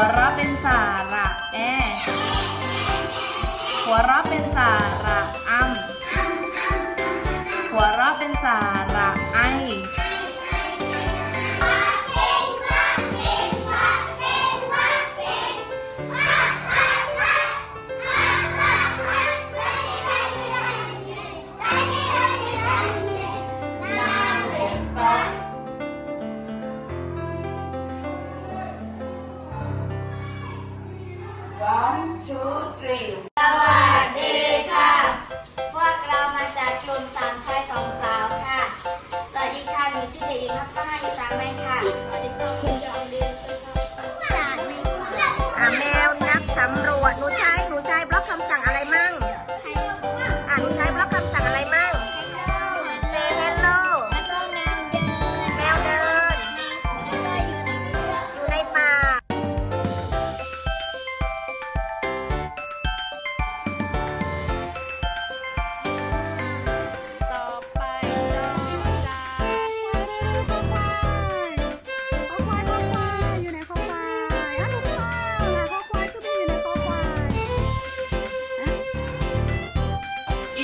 หัวเราะเป็นสาระแอหัวเราะเป็นสาระ One, two, three. สวัสดีค่ะ พวกเรามาจากกลุ่มสามชายสองสาวค่ะ สวัสดีค่ะ หนูชื่อเด็กหญิงทัพษะอีสานแมงค่ะขอติดีค่อคุณยองเ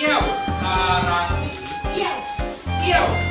Eu! Arasi! Eu! Eu!